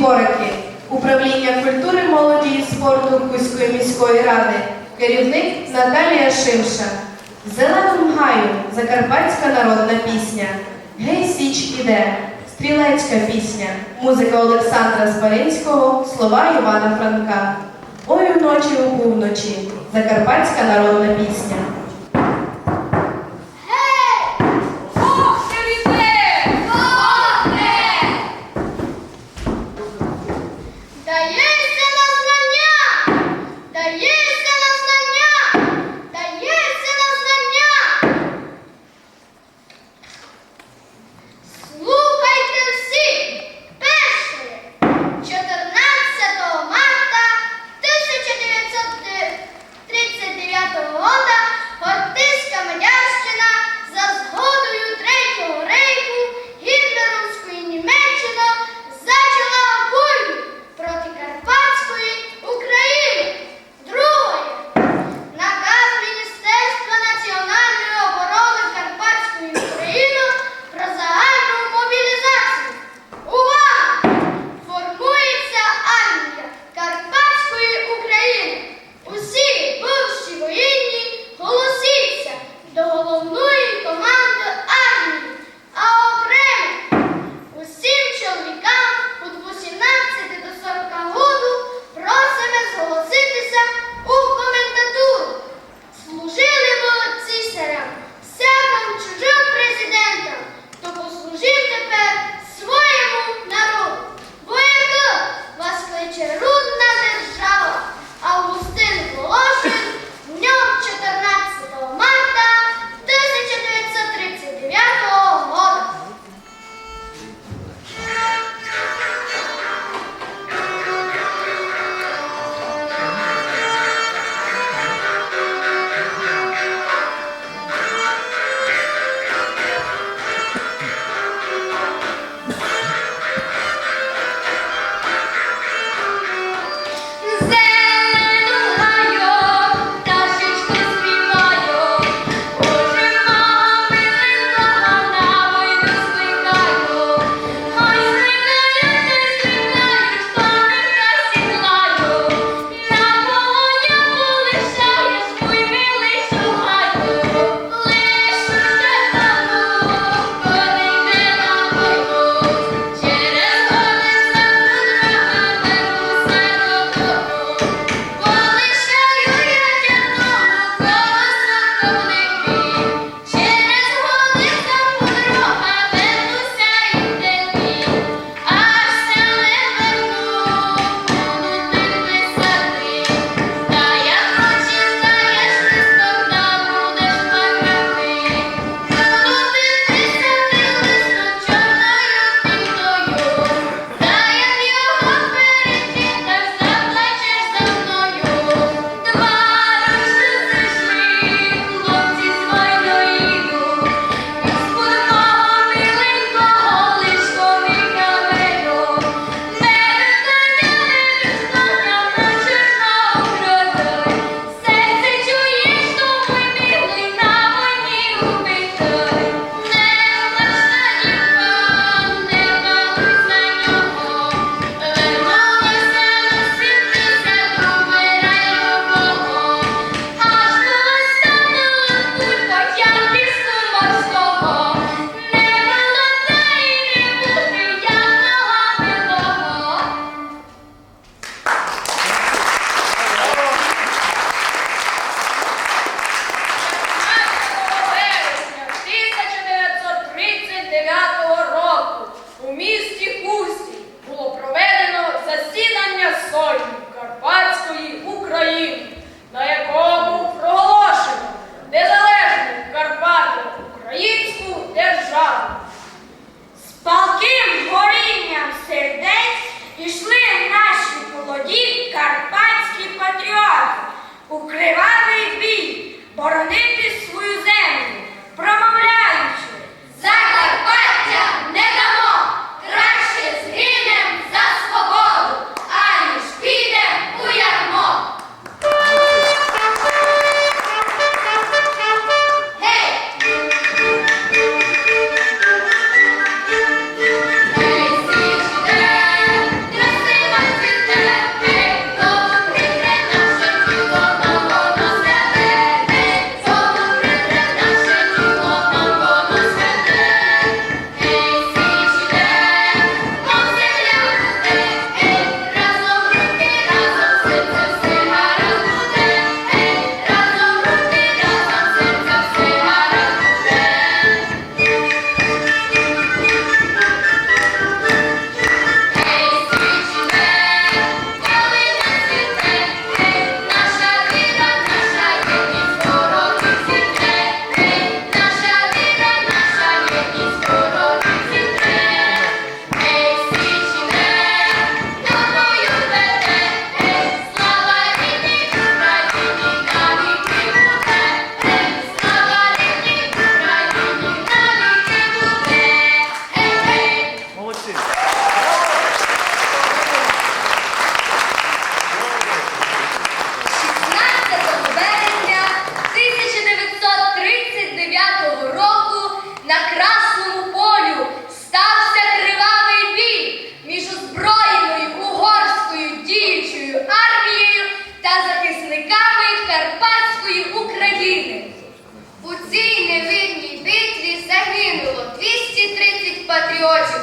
Борики, управління культури, молоді і спорту Кузької міської ради, керівник Наталія Шимша, В зеленому гаю Закарпатська народна пісня, Гей Січ іде, Стрілецька пісня, музика Олександра Збаринського, слова Івана Франка. Ой уночі у півночі, Закарпатська народна пісня. пішли наші молоді карпатські патріоти у кривавий бій, боронити.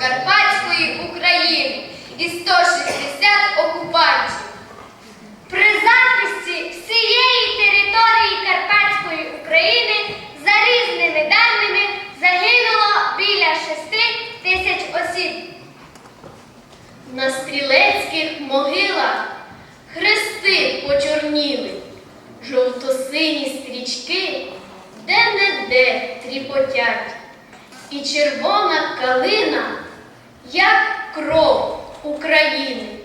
Карпатської України і 160 окупантів. При захисті всієї території Карпатської України за різними даними загинуло біля 6 тисяч осіб. На стрілецьких могилах хрести почорніли, жовто-сині стрічки де-не-де тріпотять, і червона калина, як кров України,